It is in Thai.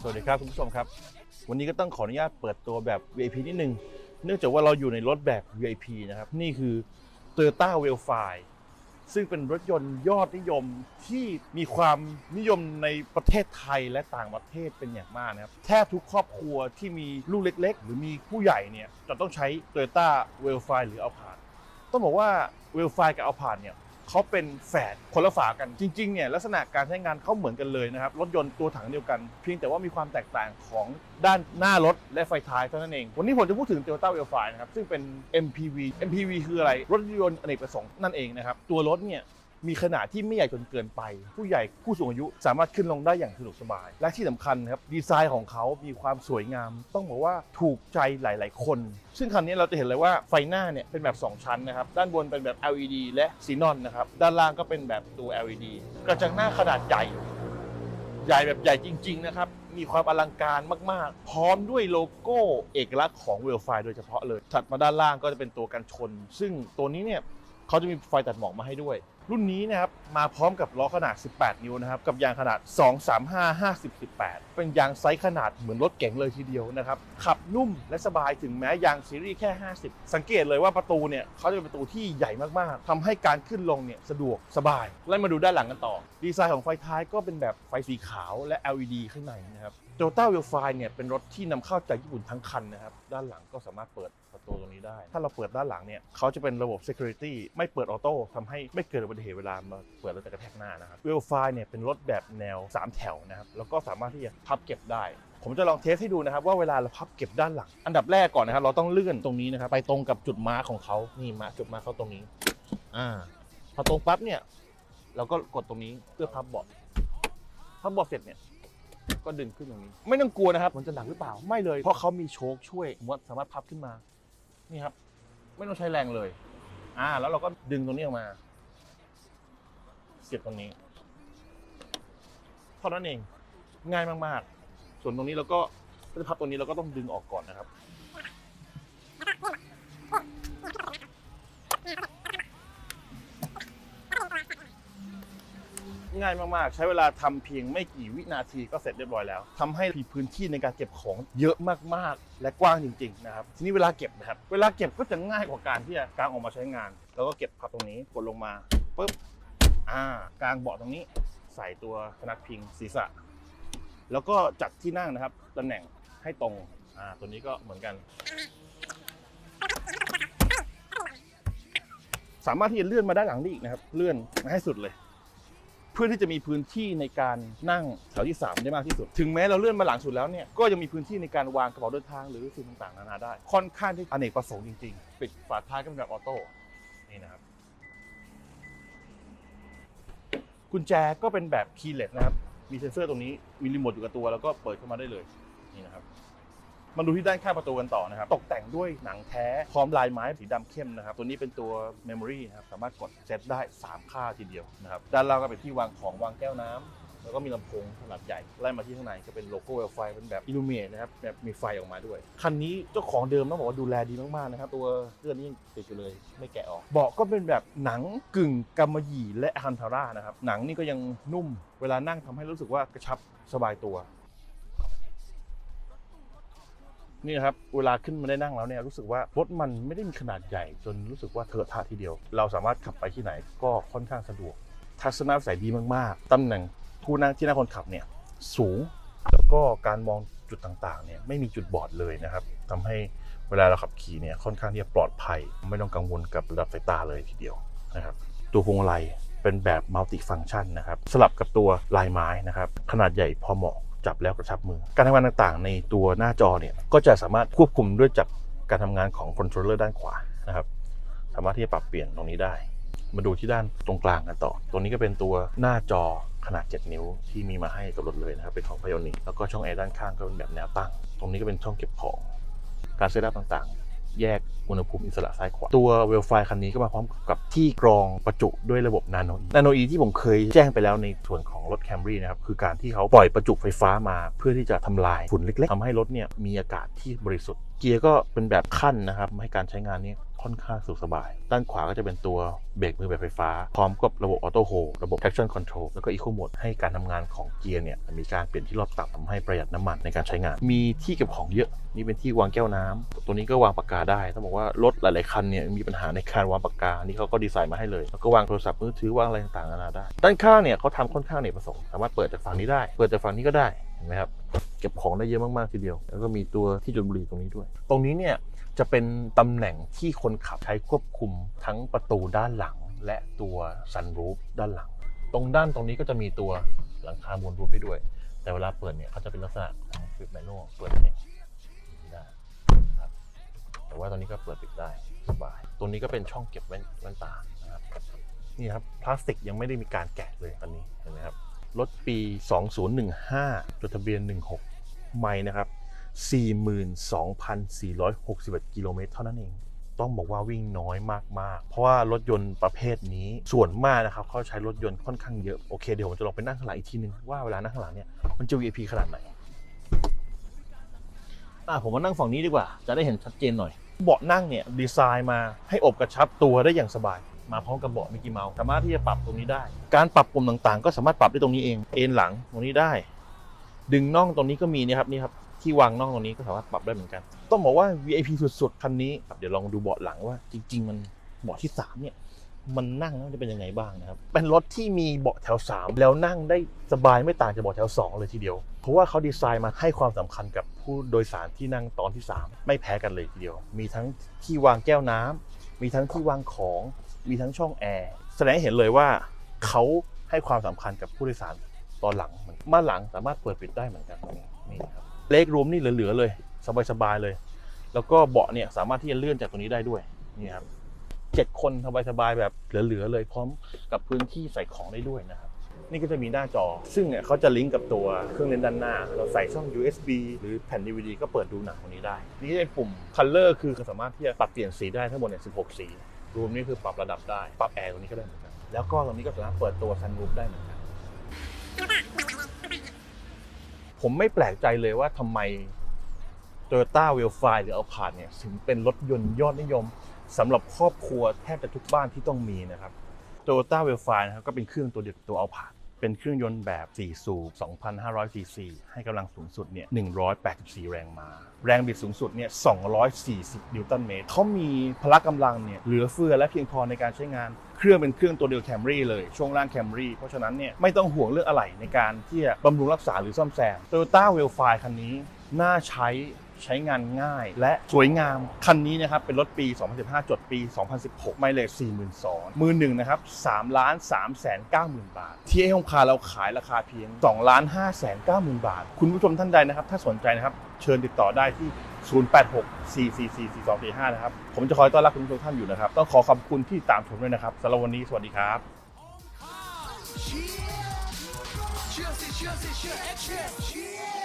สวัสดีครับคุณผู้ชมครับ วันนี้ก็ต้องขออนุญาตเปิดตัวแบบ VIP นิดนึง เนื่องจากว่าเราอยู่ในรถแบบ VIP นะครับ นี่คือ Toyota w e l f i ซึ่งเป็นรถยนต์ยอดนิยมที่มีความนิยมในประเทศไทยและต่างประเทศเป็นอย่างมากนะครับแทบทุกครอบครัวที่มีลูกเล็ก ๆ หรือมีผู้ใหญ่เนี่ยจะต้องใช้ Toyota w e l f i หรือ Alphard ต้องบอกว่า w e l f i กับ Alphard เนี่ย เขาเป็นแฝดคนละฝากันจริงๆเนี่ยลักษณะการใช้งานเขาเหมือนกันเลยนะครับรถยนต์ตัวถังเดียวกัน เพียงแต่ว่ามีความแตกต่างของด้านหน้ารถและไฟท้ายเท่านั้นเอง วันนี้ผมจะพูดถึง Toyota w e l f i นะครับซึ่งเป็น MPV MPV คืออะไรรถยนต์อเนกประสงค์นั่นเองนะครับตัวรถเนี่ย มีขนาดที่ไม่ใหญ่จนเกินไป ผู้ใหญ่ผู้สูงอายุสามารถขึ้นลงได้อย่างสะดวกสบาย และที่สำคัญครับดีไซน์ของเขามีความสวยงาม ต้องบอกว่าถูกใจหลาย ๆ คน ซึ่งคันนี้เราจะเห็นเลยว่าไฟหน้าเนี่ยเป็นแบบ 2 ชั้นนะครับ ด้านบนเป็นแบบ LED และซีนอนนะครับ ด้านล่างก็เป็นแบบตัว LED กระจังหน้าขนาดใหญ่ ใหญ่แบบใหญ่จริง ๆ นะครับมีความอลังการมาก ๆ พร้อมด้วยโลโก้เอกลักษณ์ของเวลไฟโดยเฉพาะเลย ถัดมาด้านล่างก็จะเป็นตัวกันชน ซึ่งตัวนี้เนี่ยเขาจะมีไฟตัดหมอกมาให้ด้วย รุ่นนี้นะครับมาพร้อมกับล้อขนาด 18 นิ้วนะครับกับยางขนาด 235 50 18 เป็นยางไซส์ขนาดเหมือนรถเก๋งเลยทีเดียวนะครับขับนุ่มและสบายถึงแม้ยางซีรีส์แค่ 50 สังเกตเลยว่าประตูเนี่ยเขาจะเป็นประตูที่ใหญ่มากๆทำให้การขึ้นลงเนี่ยสะดวกสบายไล่มาดูด้านหลังกันต่อ ดีไซน์ของไฟท้ายก็เป็นแบบไฟสีขาวและ LED ข้างในนะครับ Toyota w e l f i เนี่ยเป็นรถที่นำเข้าจากญี่ปุ่นทั้งคันนะครับด้านหลังก็สามารถเปิดประตูตรงนี้ได้ ถ้าเราเปิดด้านหลังเนี่ยเขาจะเป็นระบบ security ไม่เปิดออโต้ทำให้ไม่เกิดอุบัติเหตุเวลามาเปิดแล้วจะกระแทกหน้านะครับ w e l f i เนี่ยเป็นรถแบบแนว 3 แถวนะครับแล้วก็สามารถที่จะพับเก็บได้ ผมจะลองเทสให้ดูนะครับว่าเวลาเราพับเก็บด้านหลัง อันดับแรกก่อนนะครับ เราต้องเลื่อนตรงนี้นะครับไปตรงกับจุดมาร์ของเขานี่มาจุดมาร์เขาตรงนี้อ่าพอตรงปั๊บเนี่ย เราก็กดตรงนี้เพื่อพับเบาะพับเบาะเสร็จเนี่ยก็ดึงขึ้นตรงนี้ ไม่ต้องกลัวนะครับมันจะหนักหรือเปล่าไม่เลย เพราะเขามีโชคช่วยมดสามารถพับขึ้นมานี่ครับ ไม่ต้องใช้แรงเลย อ่า แล้วเราก็ดึงตรงนี้ออกมา เสียบตรงนี้เท่านั้นเองง่ายมากๆ ส่วนตรงนี้เราก็จะพับตรงนี้เราก็ต้องดึงออกก่อนนะครับง่ายมากๆ ใช้เวลาทำเพียงไม่กี่วินาทีก็เสร็จเรียบร้อยแล้วทำให้มีพื้นที่ในการเก็บของเยอะมากๆ และกว้างจริง ๆ นะครับ ทีนี้เวลาเก็บนะครับ เวลาเก็บก็จะง่ายกว่าการที่จะกางออกมาใช้งาน แล้วก็เก็บพับตรงนี้กดลงมาปุ๊บ อ่ากางเบาะตรงนี้ใส่ตัวพนักพิงศีรษะ แล้วก็จัดที่นั่งนะครับตำแหน่งให้ตรงอ่าตัวนี้ก็เหมือนกัน สามารถที่จะเลื่อนมาด้านหลังได้อีกนะครับ เลื่อนมาให้สุดเลย เพื่อที่จะมีพื้นที่ในการนั่งแถวที่ 3 ได้มากที่สุด ถึงแม้เราเลื่อนมาหลังสุดแล้วเนี่ยก็ยังมีพื้นที่ในการวางกระเป๋าเดินทางหรือสิ่งต่างๆนานาได้ ค่อนข้างที่อเนกประสงค์จริงๆ ปิดฝาท้ายก็เป็นแบบออโต้นี่นะครับ กุญแจก็เป็นแบบคีย์เลสนะครับ มีเซ็นเซอร์ตรงนี้ มีรีโมทอยู่กับตัว แล้วก็เปิดเข้ามาได้เลย นี่นะครับ มาดูที่ด้านข้างประตูกันต่อนะครับ ตกแต่งด้วยหนังแท้ พร้อมลายไม้สีดำเข้มนะครับ ตัวนี้เป็นตัว Memory นะครับ สามารถกดเซตได้ 3 ค่าทีเดียวนะครับ ด้านล่างก็เป็นที่วางของวางแก้วน้ำ แล้วก็มีลำโพงขนาดใหญ่ไล่มาที่ข้างในก็เป็นโลโก้เวลไฟเป็นแบบอิลูเม e นะครับแบบมีไฟออกมาด้วย คันนี้เจ้าของเดิมต้องบอกว่าดูแลดีมากๆนะครับตัวเรื่องนี้ยังติดอยู่เลยไม่แกะออกเบาะก็เป็นแบบหนังกึ่งกำมะหยี่และฮันทาร่านะครับหนังนี่ก็ยังนุ่ม เวลานั่งทำให้รู้สึกว่ากระชับสบายตัวนี่ครับเวลาขึ้นมาได้นั่งแล้วเนี่ยรู้สึกว่ารถมันไม่ได้มีขนาดใหญ่ จนรู้สึกว่าเถอะทะทีเดียว เราสามารถขับไปที่ไหนก็ค่อนข้างสะดวก ทัศนวิสัยดีมากๆตำแหน่ง ผู้นั่งที่นั่งคนขับเนี่ยสูงแล้วก็การมองจุดต่างๆเนี่ยไม่มีจุดบอดเลยนะครับทำให้เวลาเราขับขี่เนี่ยค่อนข้างที่จะปลอดภัย ไม่ต้องกังวลกับระดับสายตาเลยทีเดียวนะครับตัวพวงมาลัยเป็นแบบมัลติฟัง c t ชันนะครับสลับกับตัวลายไม้นะครับขนาดใหญ่พอเหมาะจับแล้วกระชับมือ การทำงานต่างๆ ในตัวหน้าจอเนี่ยก็จะสามารถควบคุมด้วยจากการทำงานของคอนโทรลเลอร์ด้านขวานะครับสามารถที่จะปรับเปลี่ยนตรงนี้ได้ มาดูที่ด้านตรงกลางกันต่อ ตัวนี้ก็เป็นตัวหน้าจอ ขนาด 7 นิ้วที่มีมาให้กับรถเลยนะครับเป็นของพาย o นิ c แล้วก็ช่องแอร์ด้านข้างก็เป็นแบบแนวตั้ง ตรงนี้ก็เป็นช่องเก็บของ การเซตอัพต่างๆ แยกอุณหภูมิอิสระซ้ายขวา ตัวเวลไฟคันนี้ก็มาพร้อมกับที่กรองประจุด้วยระบบนาโนอีนาโนอีที่ผมเคยแจ้งไปแล้วในส่วนของรถแคมรี่นะครับ คือการที่เขาปล่อยประจุไฟฟ้ามาเพื่อที่จะทำลายฝุ่นเล็ก ๆทำให้รถเนี่ยมีอากาศที่บริสุทธิ์ เกียร์ก็เป็นแบบขั้นนะครับให้การใช้งานนี้ ค่อนข้างสะดวกสบาย ด้านขวาก็จะเป็นตัวเบรกมือแบบไฟฟ้า พร้อมกับระบบออโต้โฮระบบ traction control แล้วก็ eco mode ให้การทำงานของเกียร์เนี่ยมีการเปลี่ยนที่รอบต่ำทำให้ประหยัดน้ำมันในการใช้งาน มีที่เก็บของเยอะ นี่เป็นที่วางแก้วน้ำตัวนี้ก็วางปากกาได้ต้องบอกว่ารถหลาย ๆ คันเนี่ยมีปัญหาในการวางปากกา นี่เขาก็ดีไซน์มาให้เลย แล้วก็วางโทรศัพท์มือถือวางอะไรต่างๆนานาได้ ด้านข้างเนี่ยเขาทำค่อนข้างเนี่ยประสงค์สามารถเปิดจากฝั่งนี้ได้ เปิดจากฝั่งนี้ก็ได้เห็นไหมครับเก็บของได้เยอะมากๆทีเดียว แล้วก็มีตัวที่จุดบุหรี่ตรงนี้ด้วย ตรงนี้เนี่ย จะเป็นตำแหน่งที่คนขับใช้ควบคุมทั้งประตูด้านหลัง และตัวซันรูฟด้านหลัง ตรงด้านตรงนี้ก็จะมีตัวหลังคาบนรูฟให้ด้วย แต่เวลาเปิดเนี่ยเขาจะเป็นลักษณะของฟิปแมนนวลเปิดเองได้ครับแต่ว่าตอนนี้ก็เปิดปิดได้สบายตรงนี้ก็เป็นช่องเก็บแว่นแว่นตานะครับนี่ครับพลาสติกยังไม่ได้มีการแกะเลยอันนี้เห็นไหมครับรถปี 2015จดทะเบียน 16 ไม่นะครับ 42,461 กิโลเมตรเท่านั้นเอง ต้องบอกว่าวิ่งน้อยมากๆ เพราะว่ารถยนต์ประเภทนี้ส่วนมากนะครับเขาใช้รถยนต์ค่อนข้างเยอะ โอเคเดี๋ยวผมจะลองไปนั่งข้างหลังอีกทีนึงว่าเวลานั่งข้างหลังเนี่ยมันจะ VIP ขนาดไหนอะผมมานั่งฝั่งนี้ดีกว่า จะได้เห็นชัดเจนหน่อย เบาะนั่งเนี่ยดีไซน์มาให้อบกระชับตัวได้อย่างสบาย มาพร้อมกับเบาะมิกกี้เมาส์สามารถที่จะปรับตรงนี้ได้ การปรับปุ่มต่างๆ ก็สามารถปรับได้ตรงนี้เอง เอนหลังตรงนี้ได้ ดึงน่องตรงนี้ก็มีนี่ครับนี่ครับ ที่วางนองตรงนี้ก็สามารถปรับได้เหมือนกัน ต้องบอกว่า VIP สุดๆคันนี้ครับเดี๋ยวลองดูเบาะหลังว่า จริง ๆ มันเบาะที่สามเนี่ยมันนั่งแล้วจะเป็นยังไงบ้างนะครับ เป็นรถที่มีเบาะแถว 3 แล้วนั่งได้สบายไม่ต่างจากเบาะแถว 2 เลยทีเดียว เพราะว่าเขาดีไซน์มาให้ความสำคัญกับผู้โดยสารที่นั่งตอนที่ 3 ไม่แพ้กันเลยทีเดียว มีทั้งที่วางแก้วน้ำมีทั้งที่วางของ มีทั้งช่องแอร์ แสดงให้เห็นเลยว่าเขาให้ความสำคัญกับผู้โดยสารตอนหลังเหมือนม่าหลังสามารถเปิดปิดได้เหมือนกันนี่ครับ เลกรูมนี่เหลือๆเลย สบายๆเลย แล้วก็เบาะเนี่ยสามารถที่จะเลื่อนจากตรงนี้ได้ด้วยนี่ครับเจ็ดคนสบายๆแบบเหลือๆเลยพร้อมกับพื้นที่ใส่ของได้ด้วยนะครับนี่ก็จะมีหน้าจอ ซึ่งเนี่ยเขาจะลิงก์กับตัวเครื่องเล่นด้านหน้า เราใส่ช่อง USB หรือแผ่น DVD ก็เปิดดูหนังตรงนี้ได้ นี่เป็นปุ่ม Color คือสามารถที่จะปรับเปลี่ยนสีได้ทั้งหมดเนี่ย16 สี รวมนี่คือปรับระดับได้ ปรับแอร์ตรงนี้ก็ได้เหมือนกัน แล้วก็ตรงนี้ก็สามารถเปิดตัวซันรูฟได้เหมือนกัน ผมไม่แปลกใจเลยว่าทำไม Toyota w e l f i หรือ a l p a r d เนี่ยถึงเป็นรถยนต์ยอดนิยมสำหรับครอบครัวแทบจะทุกบ้านที่ต้องมีนะครับ Toyota w e l f i นะครับก็เป็นเครื่องตัวเดียวกับตัว a l p a r d เป็นเครื่องยนต์แบบ 4 สูบ 2,500 ซีซี ให้กำลังสูงสุดเนี่ย 184 แรงม้า แรงบิดสูงสุดเนี่ย 240 นิวตันเมตร เขามีพละกำลังเนี่ย เหลือเฟือและเพียงพอในการใช้งาน เครื่องเป็นเครื่องตัวเดียวแคมรี่เลย ช่วงล่างแคมรี่เพราะฉะนั้นเนี่ยไม่ต้องห่วงเรื่องอะไหล่ในการที่จะบำรุงรักษาหรือซ่อมแซม Toyota w e l f i คันนี้ น่าใช้ใช้งานง่าย และสวยงาม คันนี้นะครับเป็นรถปี 2015 จดปี 2016 ไมเลส42,000มือหนึ่งนะครับ3ล้าน3แสน9หมื่นบาท ที่ไอฮงคาเราขายราคาเพียง2ล้าน5แสน9หมื่นบาท คุณผู้ชมท่านใดนะครับ ถ้าสนใจนะครับ เชิญติดต่อได้ที่ 086 444 4245 นะครับ ผมจะคอยต้อนรับคุณผู้ชมท่านอยู่นะครับ ต้องขอขอบคุณที่ตามชมด้วยนะครับสำหรับวันนี้ สวัสดีครับ Cheers, cheers, cheers, cheers, cheers.